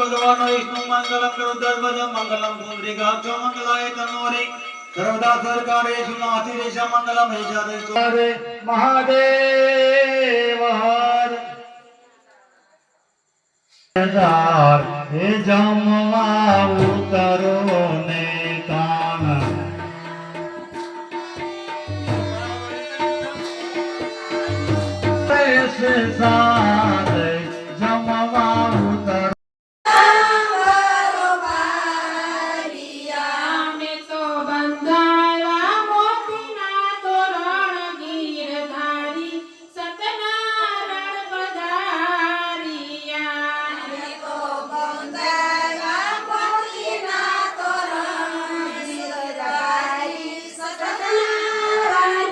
भगवान, विष्णु मंगलम गरुदर्वजम मंगलम पुंड्रिकाक्षो मंगलाय तन्मोरे सर्वदा सर्वकारेषु नातिरेष मंगलम हेजादेशो महादेव हे जमवा ने कान से सा